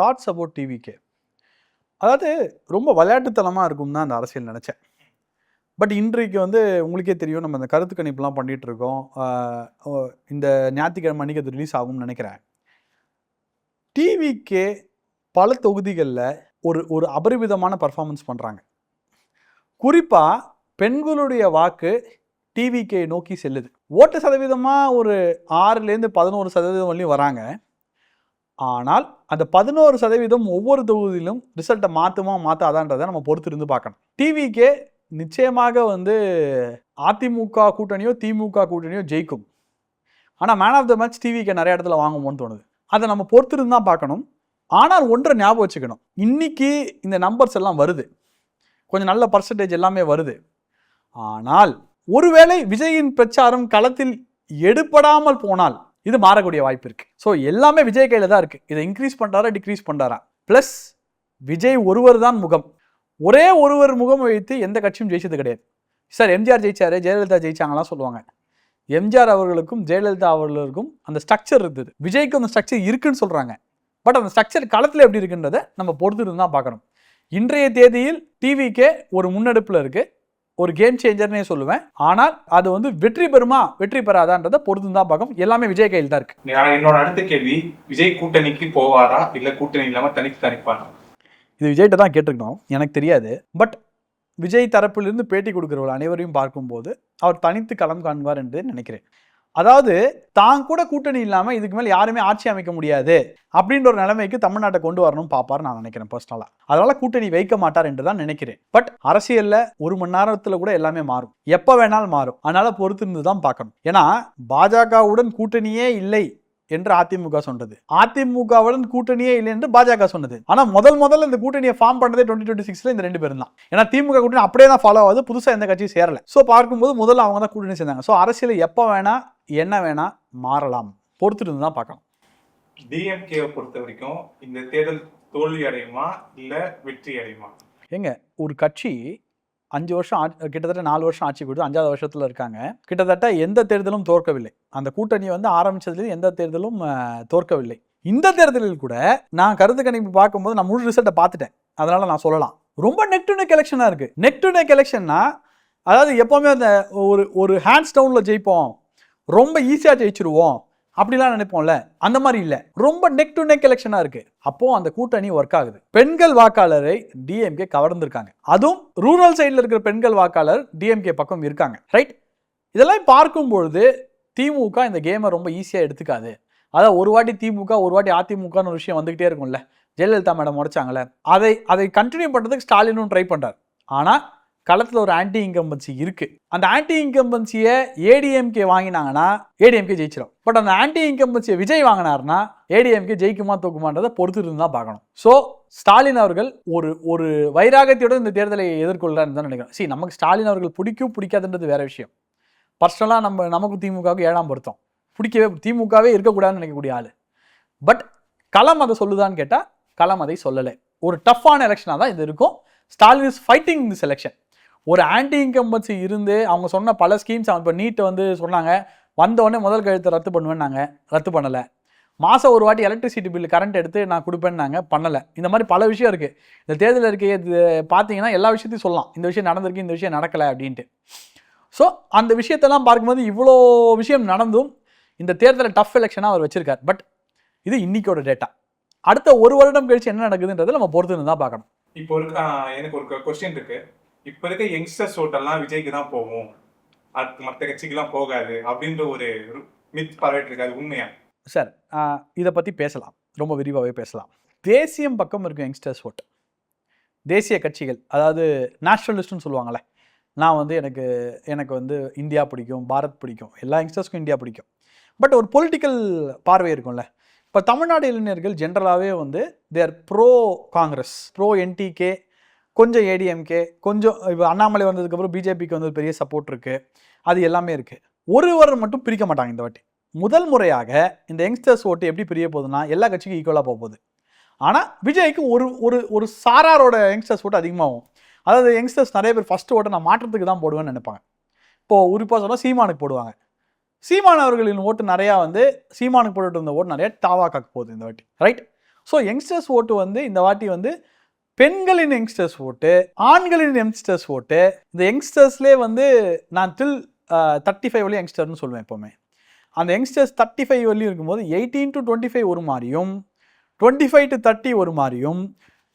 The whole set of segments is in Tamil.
தாட்ஸ் அபவுட் டிவிக்கே அதாவது ரொம்ப விளையாட்டுத்தனமாக இருக்கும் தான் அந்த அரசியல் நினச்சேன். பட் இன்றைக்கு வந்து உங்களுக்கே தெரியும் நம்ம இந்த கருத்து கணிப்புலாம் பண்ணிகிட்ருக்கோம் இருக்கோம். இந்த ஞாயிற்றுக்கிழமை அன்றைக்கி அது ரிலீஸ் ஆகும்னு நினைக்கிறேன். டிவிக்கே பல தொகுதிகளில் ஒரு ஒரு அபரிவிதமான பர்ஃபார்மன்ஸ் பண்ணுறாங்க குறிப்பாக பெண்களுடைய வாக்கு டிவிக்கே நோக்கி செல்லுது. ஓட்டு சதவீதமாக ஒரு ஆறுலேருந்து பதினோரு சதவீதம் வரலையும் வராங்க. ஆனால் அந்த பதினோரு சதவீதம் ஒவ்வொரு தொகுதியிலும் ரிசல்ட்டை மாற்றுமா மாற்றாதான்றதை நம்ம பொறுத்திருந்து பார்க்கணும். டிவிக்கே நிச்சயமாக வந்து அதிமுக கூட்டணியோ திமுக கூட்டணியோ ஜெயிக்கும். ஆனால் மேன் ஆஃப் த மேட்ச் டிவிக்கு நிறைய இடத்துல வாங்குமோன்னு தோணுது. அதை நம்ம பொறுத்திருந்து தான் பார்க்கணும். ஆனால் ஒன்றை ஞாபகம் வச்சுக்கணும். இன்னைக்கு இந்த நம்பர்ஸ் எல்லாம் வருது. கொஞ்சம் நல்ல பர்சன்டேஜ் எல்லாமே வருது. ஆனால் ஒருவேளை விஜயின் பிரச்சாரம் களத்தில் எடுபடாமல் போனால் இது மாறக்கூடிய வாய்ப்பு இருக்குது ஸோ எல்லாமே விஜய் கையில் தான் இருக்குது இதை இன்க்ரீஸ் பண்ணுறாரா டிக்ரீஸ் பண்ணுறாரா ப்ளஸ் விஜய் ஒருவர் தான் முகம். ஒரே ஒருவர் முகம் வைத்து எந்த கட்சியும் ஜெயிச்சது கிடையாது. சார் எம்ஜிஆர் ஜெயிச்சார் ஜெயலலிதா ஜெயிச்சாங்களாம் சொல்லுவாங்க. எம்ஜிஆர் அவர்களுக்கும் ஜெயலலிதா அவர்களுக்கும் அந்த ஸ்ட்ரக்சர் இருந்தது. விஜய்க்கு அந்த ஸ்ட்ரக்சர் இருக்குன்னு சொல்கிறாங்க பட் அந்த ஸ்ட்ரக்சர் களத்தில் எப்படி இருக்குன்றதை நம்ம பொறுத்து தான் பார்க்கணும். இன்றைய தேதியில் டிவிக்கே ஒரு முன்னெடுப்பில் இருக்குது ஒரு கேம் சேஞ்சர்னே சொல்லுவேன். ஆனால் அது வந்து வெற்றி பெறுமா வெற்றி பெறாதான்றதை பொறுத்து தான் பார்க்கணும் எல்லாமே விஜய் கையில் தான் இருக்கு. என்னோட அடுத்த கேள்வி விஜய் கூட்டணிக்கு போவாரா? இல்ல கூட்டணி இல்லாம தனித்து தனிப்பாரா? இது விஜய்கிட்ட தான் கேட்டிருக்கணும் எனக்கு தெரியாது. பட் விஜய் தரப்பிலிருந்து பேட்டி கொடுக்குறவர்கள் அனைவரையும் பார்க்கும்போது அவர் தனித்து களம் காண்பார் என்று நினைக்கிறேன். அதாவது தான் கூட கூட்டணி இல்லாமல் இதுக்கு மேலே யாருமே ஆட்சி அமைக்க முடியாது அப்படின்ற ஒரு நிலைமைக்கு தமிழ்நாட்டை கொண்டு வரணும் பார்ப்பார் நான் நினைக்கிறேன் பர்சனலாக அதனால கூட்டணி வைக்க மாட்டார் என்று தான் நினைக்கிறேன். பட் அரசியலில் ஒரு மணி நேரத்தில் கூட எல்லாமே மாறும். எப்போ வேணாலும் மாறும். அதனால பொறுத்திருந்து தான் பார்க்கணும். ஏன்னா பாஜகவுடன் கூட்டணியே இல்லை. என்று அதிமுக சொன்னது அதிமுகவுடன் கூட்டணியே இல்லை என்று பாஜக சொன்னது. ஆனா முதல் முதல்ல இந்த கூட்டணியை ஃபார்ம் பண்ணதே டுவெண்ட்டி டுவெண்ட்டி சிக்ஸ்ல இந்த ரெண்டு பேரும் தான். ஏன்னா திமுக கூட்டணி அப்படியே தான் ஃபாலோ ஆகுது. புதுசா எந்த கட்சியும் சேரல. சோ பார்க்கும்போது முதல்ல அவங்க தான் கூட்டணி சேர்ந்தாங்க. சோ அரசியல் எப்போ வேணா என்ன வேணா மாறலாம். பொறுத்துட்டு தான் பார்க்கணும். டிஎம்கேவை பொறுத்த வரைக்கும் இந்த தேர்தல் தோல்வி அடையுமா இல்ல வெற்றி அடையுமா? ஏங்க ஒரு கட்சி அஞ்சு வருஷம் கிட்டத்தட்ட நாலு வருஷம் ஆட்சி கொடுத்து அஞ்சாவது வருஷத்தில் இருக்காங்க. கிட்டத்தட்ட எந்த தேர்தலும் தோற்கவில்லை. அந்த கூட்டணி வந்து ஆரம்பித்ததுலேயும் எந்த தேர்தலும் தோற்கவில்லை. இந்த தேர்தலில் கூட நான் கருத்து கணிப்பு பார்க்கும்போது நான் முழு ரிசல்ட்டை பார்த்துட்டேன். அதனால் நான் சொல்லலாம். ரொம்ப நெக் டு நெக் எலெக்ஷனாக இருக்குது நெக் டு நெக் எலெக்ஷன்னா அதாவது எப்போவுமே அந்த ஒரு ஒரு ஹேண்ட்ஸ் டவுனில் ஜெயிப்போம். ரொம்ப ஈஸியாக ஜெயிச்சிருவோம். அப்படிலாம் நினைப்போம்ல. அந்த மாதிரி இல்லை. ரொம்ப நெக் டு நெக் எலெக்ஷனாக இருக்கு. அப்போ அந்த கூட்டணி ஒர்க் ஆகுது. பெண்கள் வாக்காளரை டிஎம்கே கவர்ந்திருக்காங்க. அதுவும் ரூரல் சைடில் இருக்கிற பெண்கள் வாக்காளர் டிஎம்கே பக்கம் இருக்காங்க. ரைட் இதெல்லாம் பார்க்கும் பொழுது திமுக இந்த கேமை ரொம்ப ஈஸியாக எடுத்துக்காது. அதான் ஒரு வாட்டி திமுக ஒரு வாட்டி அதிமுகன்னு ஒரு விஷயம் வந்துகிட்டே இருக்கும்ல. ஜெயலலிதா மேடம் உடைச்சாங்களே. அதை அதை கண்டினியூ பண்ணுறதுக்கு ஸ்டாலினும் ட்ரை பண்ணுறார் ஆனால் களத்தில் ஒரு ஆன்டி இன்கம்பன்சி இருக்குது அந்த ஆன்டி இன்கம்பன்சியை ஏடிஎம்கே வாங்கினாங்கன்னா ஏடிஎம்கே ஜெயிச்சிடும் பட் அந்த ஆன்டி இன்கம்பன்சியை விஜய் வாங்கினார்னா ஏடிஎம்கே ஜெயிக்குமா தூக்குமான்றதை பொறுத்து இருந்தால் பார்க்கணும். ஸோ ஸ்டாலின் அவர்கள் ஒரு ஒரு வைராகத்தோட இந்த தேர்தலை எதிர்கொள்கிறான்னு தான் நினைக்கிறேன். சரி நமக்கு ஸ்டாலின் அவர்கள் பிடிக்கும் பிடிக்காதுன்றது வேற விஷயம். பர்சனலாக நம்ம நமக்கு திமுகவுக்கு ஏழாம் பொருத்தம். பிடிக்கவே திமுகவே இருக்கக்கூடாதுன்னு நினைக்கக்கூடிய ஆள். பட் களம் அதை சொல்லுதான்னு கேட்டால் களம் அதை சொல்லலை. ஒரு டஃப்பான எலெக்ஷனாக தான் இது இருக்கும். Stalin is fighting this election ஒரு ஆன்டி இன்கம்பன்சி இருந்து அவங்க சொன்ன பல ஸ்கீம்ஸ் அவங்க இப்போ நீட்டை வந்து சொன்னாங்க. வந்தவொடனே முதல் கழுத்தை ரத்து பண்ணுவேன்னாங்க. ரத்து பண்ணலை. மாதம் ஒரு வாட்டி எலக்ட்ரிசிட்டி பில் கரண்ட் எடுத்து நான் கொடுப்பேன்னாங்க. பண்ணலை. இந்த மாதிரி பல விஷயம் இருக்குது இந்த தேர்தல் இருக்க பார்த்தீங்கன்னா எல்லா விஷயத்தையும் சொல்லலாம். இந்த விஷயம் நடந்திருக்கு இந்த விஷயம் நடக்கலை அப்படின்ட்டு. ஸோ அந்த விஷயத்தெல்லாம் பார்க்கும்போது இவ்வளோ விஷயம் நடந்தும் இந்த தேர்தலை டஃப் எலெக்ஷனாக அவர் வச்சிருக்கார். பட் இது இன்னைக்கோட டேட்டா அடுத்த ஒரு வருடம் கழிச்சு என்ன நடக்குதுன்றதை நம்ம பொறுத்து தான் பார்க்கணும். இப்போ இருக்க எனக்கு ஒரு கொஸ்டின் இருக்குது இப்ப இருக்க யங்ஸ்டர்ஸ் ஓட்டெல்லாம் விஜய்க்கு தான் போகும். அது மற்ற கட்சிக்கெல்லாம் போகாது அப்படின்ற ஒரு மித் பரவிட்டு இருக்காது உண்மையா? சார் இதை பற்றி பேசலாம். ரொம்ப விரிவாகவே பேசலாம். தேசியம் பக்கம் இருக்கும் யங்ஸ்டர்ஸ் ஓட் தேசிய கட்சிகள் அதாவது நேஷனலிஸ்ட்னு சொல்லுவாங்கள்ல நான் வந்து எனக்கு எனக்கு வந்து இந்தியா பிடிக்கும் பாரத் பிடிக்கும். எல்லா யங்ஸ்டர்ஸ்க்கும் இந்தியா பிடிக்கும். பட் ஒரு பொலிட்டிக்கல் பார்வை இருக்கும்ல. இப்போ தமிழ்நாடு இளைஞர்கள் ஜென்ரலாகவே வந்து they're pro Congress pro NTK கொஞ்சம் ஏடிஎம்கே கொஞ்சம் இப்போ அண்ணாமலை வந்ததுக்கப்புறம் பிஜேபிக்கு வந்து ஒரு பெரிய சப்போர்ட் இருக்குது அது எல்லாமே இருக்குது ஒருவர் மட்டும் பிரிக்க மாட்டாங்க இந்த வாட்டி. முதல் முறையாக இந்த யங்ஸ்டர்ஸ் ஓட்டு எப்படி பிரிய போகுதுன்னா எல்லா கட்சிக்கும் ஈக்குவலாக போக போகுது. ஆனால் விஜய்க்கு ஒரு ஒரு ஒரு சாராரோட யங்ஸ்டர்ஸ் ஓட்டு அதிகமாகும். அதாவது யங்ஸ்டர்ஸ் நிறைய பேர் ஃபஸ்ட்டு ஓட்டை நான் மாற்றத்துக்கு தான் போடுவேன்னு நினைப்பாங்க. இப்போது உறுப்பாக சொன்னால் சீமானுக்கு போடுவாங்க. சீமான் அவர்களின் ஓட்டு நிறையா வந்து சீமானுக்கு போட்டுட்டு இருந்த ஓட்டு நிறையா தாவாக்காக்கு போகுது இந்த வாட்டி. ரைட் ஸோ யங்ஸ்டர்ஸ் ஓட்டு வந்து இந்த வாட்டி வந்து பெண்களின் யங்ஸ்டர்ஸ் ஓட்டு ஆண்களின் யங்ஸ்டர்ஸ் ஓட்டு இந்த யங்ஸ்டர்ஸ்லேயே வந்து நான் டில் தேர்ட்டி ஃபைவ் வரையும் யங்ஸ்டர்னு சொல்லுவேன் எப்போவுமே. அந்த யங்ஸ்டர்ஸ் தேர்ட்டி ஃபைவ் வரையும் இருக்கும்போது எயிட்டீன் டு டுவெண்ட்டி ஃபைவ் ஒரு மாதிரியும் டுவெண்ட்டி ஃபைவ் டு தேர்ட்டி ஒரு மாதிரியும்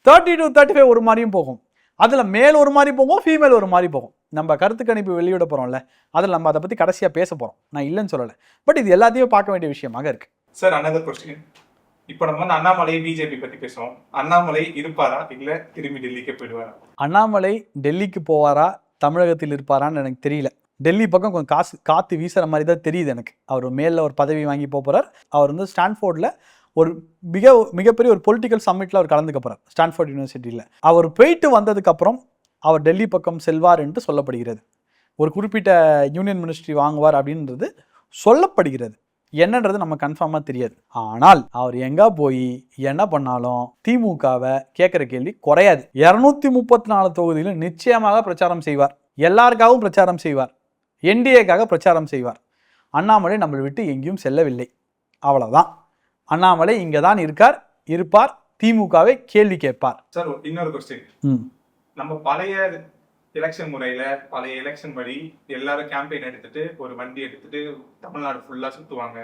தேர்ட்டி டு தேர்ட்டி ஃபைவ் ஒரு மாதிரியும் போகும். அதில் மேல் ஒரு மாதிரி போகும் ஃபீமேல் ஒரு மாதிரி போகும். நம்ம கருத்து கணிப்பு வெளியிட போகிறோம்ல அதில் நம்ம அதை பற்றி கடைசியாக பேச போகிறோம் நான் இல்லைன்னு சொல்லலை. பட் இது எல்லாத்தையும் பார்க்க வேண்டிய விஷயமாக இருக்குது சார் அனதர் கொஸ்டின் இப்போ நம்ம வந்து அண்ணாமலை பிஜேபி பத்தி பேசுவோம். அண்ணாமலை இருப்பாரா? இல்ல திரும்பி டெல்லிக்கு போயிடுவாரா? அண்ணாமலை டெல்லிக்கு போவாரா? தமிழகத்தில் இருப்பாரான்னு எனக்கு தெரியல. டெல்லி பக்கம் கொஞ்சம் காசு காற்று வீசுகிற மாதிரி தான் தெரியுது எனக்கு. அவர் மேலில் ஒரு பதவி வாங்கி போக போகிறார் அவர் வந்து ஸ்டான்ஃபோர்டில் ஒரு மிக மிகப்பெரிய ஒரு பொலிட்டிக்கல் சம்மிட்டில் அவர் கலந்துக்க போகிறார் ஸ்டான்ஃபோர்ட் யூனிவர்சிட்டியில். அவர் போயிட்டு வந்ததுக்கப்புறம் அவர் டெல்லி பக்கம் செல்வார் என்று சொல்லப்படுகிறது. ஒரு குறிப்பிட்ட யூனியன் மினிஸ்ட்ரி வாங்குவார் அப்படின்றது சொல்லப்படுகிறது. என்னன்றது நம்ம கன்ஃபார்மாக தெரியாது. ஆனால் அவர் எங்கே போய் என்ன பண்ணாலும் திமுகவை கேட்குற கேள்வி குறையாது. இரநூத்தி முப்பத்தி நாலு தொகுதியிலும் நிச்சயமாக பிரச்சாரம் செய்வார். எல்லாருக்காகவும் பிரச்சாரம் செய்வார். என்டிஏக்காக பிரச்சாரம் செய்வார். அண்ணாமலை நம்மளை விட்டு எங்கேயும் செல்லவில்லை. அவ்வளவுதான். அண்ணாமலை இங்கே தான் இருக்கார் இருப்பார் திமுகவை கேள்வி கேட்பார். சார் இன்னொரு கொஸ்டின் நம்ம பழைய எலெக்ஷன் முறையில பழைய எலெக்ஷன் படி எல்லாரும் கேம்பெயின் எடுத்துட்டு ஒரு வண்டி எடுத்துட்டு தமிழ்நாடு ஃபுல்லா சுத்துவாங்க.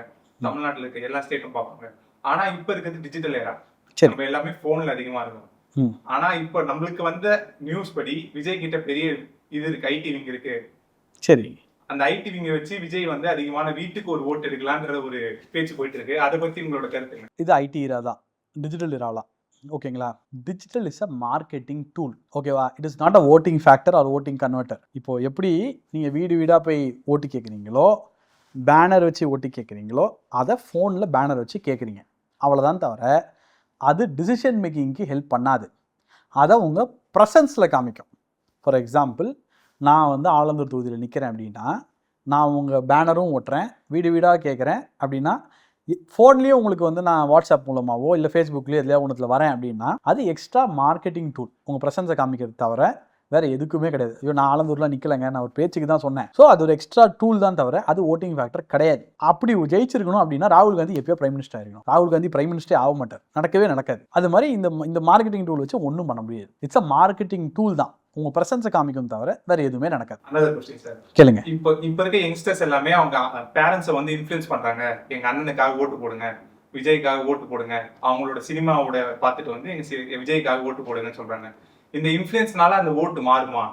தமிழ்நாட்டுல இருக்க எல்லா ஸ்டேட்டும் பார்ப்பாங்க. ஆனா இப்ப இருக்கிறது டிஜிட்டல் ஏரா. நம்ம எல்லாமே போன்ல அதிகமா இருக்கும். ஆனா இப்ப நம்மளுக்கு வந்த நியூஸ் படி விஜய் கிட்ட பெரிய இது இருக்கு ஐடி விங் இருக்கு. சரி. அந்த ஐடி விங்க வச்சு விஜய் வந்து அதிகமான வீட்டுக்கு ஒரு ஓட்டு எடுக்கலான்ற ஒரு பேச்சு போயிட்டு இருக்கு. அதை பத்தி உங்களோட கருத்துங்க இது ஐடி இரா தான். டிஜிட்டல் இராலாம் ஓகேங்களா? Digital is a marketing tool ஓகேவா it is not a voting factor or voting converter இப்போ எப்படி நீங்கள் வீடு வீடாக போய் ஓட்டு கேட்குறீங்களோ பேனர் வச்சு ஓட்டு கேட்குறீங்களோ அதை ஃபோனில் பேனர் வச்சு கேட்குறீங்க அவ்வளோதான் தவிர அது டிசிஷன் மேக்கிங்க்கு ஹெல்ப் பண்ணாது. அதை உங்கள் ப்ரெசன்ஸில் காமிக்கும். ஃபார் எக்ஸாம்பிள் நான் வந்து ஆலந்தூர் தொகுதியில் நிற்கிறேன் அப்படின்னா நான் உங்கள் பேனரும் ஓட்டுறேன் வீடு வீடாக கேட்குறேன் அப்படின்னா ஃபோன்லேயும் உங்களுக்கு வந்து நான் வாட்ஸ்அப் மூலமாகவோ இல்லை ஃபேஸ்புக்லேயோ எதுலையோ ஒன்றுத்தில் வரேன் அப்படின்னா அது எக்ஸ்ட்ரா மார்க்கெட்டிங் டூல் உங்கள் பிரசன்ஸை காமிக்கிறது தவிர வேறு எதுக்குமே கிடையாது. ஐயோ நான் ஆலந்தூர்லாம் நிற்கலைங்க நான் ஒரு பேச்சுக்கு தான் சொன்னேன். ஸோ அது ஒரு எக்ஸ்ட்ரா டூல் தான் தவிர அது ஓட்டிங் ஃபேக்டர் கிடையாது. அப்படி ஜெயிச்சிருக்கணும் அப்படின்னா ராகுல் காந்தி எப்பயோ பிரைம் மினிஸ்டர் ஆயிருக்கணும். ராகுல் காந்தி பிரைம் மினிஸ்டரே ஆக மாட்டார். நடக்கவே நடக்காது. அது மாதிரி இந்த இந்த மார்க்கெட்டிங் டூல் வச்சு ஒன்றும் பண்ண முடியாது. இட்ஸ் அ மார்க்கெட்டிங் டூல் தான். உங்கள் ப்ரெசன்ஸை காமிக்கும் தவிர வேறு எதுவுமே நடக்காது. கொஸ்டின் சார் கேளுங்க. இப்போ இப்ப இருக்க யங்ஸ்டர்ஸ் எல்லாமே அவங்க பேரண்ட்ஸை வந்து இன்ஃப்ளூயன்ஸ் பண்றாங்க. எங்க அண்ணனுக்காக ஓட்டு போடுங்க. விஜய்க்காக ஓட்டு போடுங்க. அவங்களோட சினிமாவோட பார்த்துட்டு வந்து எங்க விஜய்க்காக ஓட்டு போடுங்கன்னு சொல்றாங்க. இந்த இன்ஃப்ளூயன்ஸ்னால அந்த ஓட்டு மாறுமா?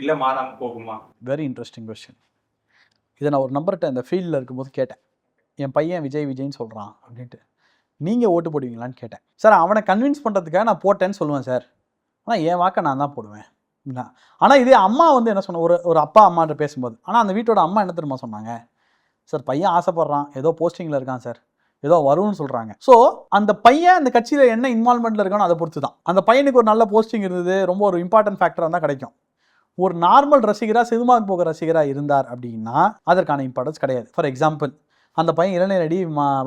இல்ல மாறாம போகுமா? வெரி இன்ட்ரெஸ்டிங் கொஸ்டின் இதை நான் ஒரு நம்பர்கிட்ட இந்த ஃபீல்டில் இருக்கும்போது கேட்டேன். என் பையன் விஜய் விஜய்னு சொல்கிறான் அப்படின்ட்டு. நீங்கள் ஓட்டு போடுவீங்களான்னு கேட்டேன். சார் அவனை கன்வின்ஸ் பண்ணுறதுக்காக நான் போட்டேன்னு சொல்லுவேன் சார் ஆனால் என் வாக்கை நான் தான் போடுவேன். ஆனால் இதே அம்மா வந்து என்ன சொன்ன ஒரு ஒரு அப்பா அம்மாட்ட பேசும்போது ஆனால் அந்த வீட்டோட அம்மா என்ன தெரியுமா சொன்னாங்க? சார் பையன் ஆசைப்பட்றான். ஏதோ போஸ்டிங்கில் இருக்கான் சார். ஏதோ வரும்னு சொல்கிறாங்க ஸோ அந்த பையன் அந்த கட்சியில் என்ன இன்வால்மெண்ட்டில் இருக்கானோ அதை பொறுத்து தான். அந்த பையனுக்கு ஒரு நல்ல போஸ்டிங் இருந்தது ரொம்ப ஒரு இம்பார்ட்டன்ட் ஃபேக்டராக தான் கிடைக்கும். ஒரு நார்மல் ரசிகராக சினிமாவுக்கு போகிற ரசிகராக இருந்தார் அப்படின்னா அதற்கான இம்பார்ட்டன்ஸ் கிடையாது. ஃபார் எக்ஸாம்பிள் அந்த பையன் இளநிலடி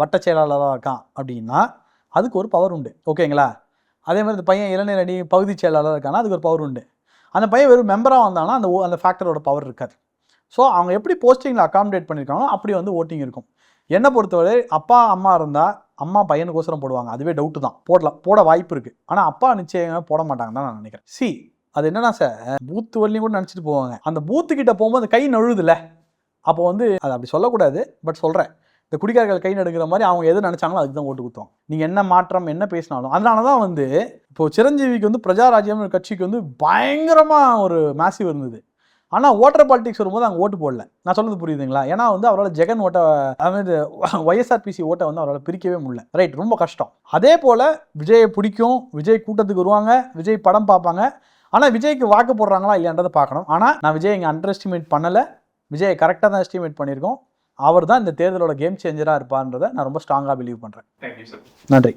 வட்ட செயலாளராக இருக்கான் அப்படின்னா அதுக்கு ஒரு பவர் உண்டு. ஓகேங்களா அதே மாதிரி இந்த பையன் இளநிலடி பகுதி செயலாளராக இருக்கானா அதுக்கு ஒரு பவர் உண்டு. அந்த பையன் வெறும் மெம்பராக வந்தாங்கன்னா அந்த ஓ- அந்த ஃபேக்டரோட பவர் இருக்காது. ஸோ அவங்க எப்படி போஸ்டிங்கில் அகாமடேட் பண்ணியிருக்காங்களோ அப்படி வந்து ஓட்டிங் இருக்கும். என்னை பொறுத்தவரை அப்பா அம்மா இருந்தால் அம்மா பையனுக்கோசரம் போடுவாங்க. அதுவே டவுட்டு தான். போடலாம். போட வாய்ப்பு இருக்குது ஆனால் அப்பா நிச்சயமாக போட மாட்டாங்க தான் நான் நினைக்கிறேன். சி அது என்னன்னா சார் பூத்து வரலையும் கூட நினச்சிட்டு போவாங்க. அந்த பூத்து கிட்ட போகும்போது அந்த கை நழுவுதுல்ல. அப்போ வந்து அது அப்படி சொல்லக்கூடாது பட் சொல்கிறேன் இந்த குடிகாரர்கள் கை நடுங்கிற மாதிரி அவங்க எது நினச்சாங்களோ அதுக்கு தான் ஓட்டு கொடுத்தோம் நீங்கள் என்ன மாற்றம் என்ன பேசினாலும். அதனால தான் வந்து இப்போ சிரஞ்சீவிக்கு வந்து பிரஜாராஜ்யம் கட்சிக்கு வந்து பயங்கரமாக ஒரு மேசிவ் இருந்தது. ஆனால் ஓட்டர் பாலிடிக்ஸ் வரும்போது அங்கே ஓட்டு போடல. நான் சொல்றது புரியுதுங்களா? ஏன்னா வந்து அவரால் ஜெகன் ஓட்டை அதாவது ஒய்எஸ்ஆர்பிசி ஓட்டை வந்து அவரால் பிரிக்கவே முடியல. ரைட் ரொம்ப கஷ்டம். அதே போல் விஜயை பிடிக்கும் விஜய் கூட்டத்துக்கு வருவாங்க விஜய் படம் பார்ப்பாங்க. ஆனால் விஜய்க்கு வாக்கு போடுறாங்களா இல்லையான்றதை பார்க்கணும். ஆனால் நான் விஜய் இங்கே அண்டர் எஸ்டிமேட் பண்ணலை. விஜய் கரெக்டாக தான் எஸ்டிமேட் பண்ணியிருக்கோம். அவர் தான் இந்த தேர்தலோட கேம் சேஞ்சராக இருப்பான்றதை நான் ரொம்ப ஸ்ட்ராங்காக பிலீவ் பண்ணுறேன் நன்றி.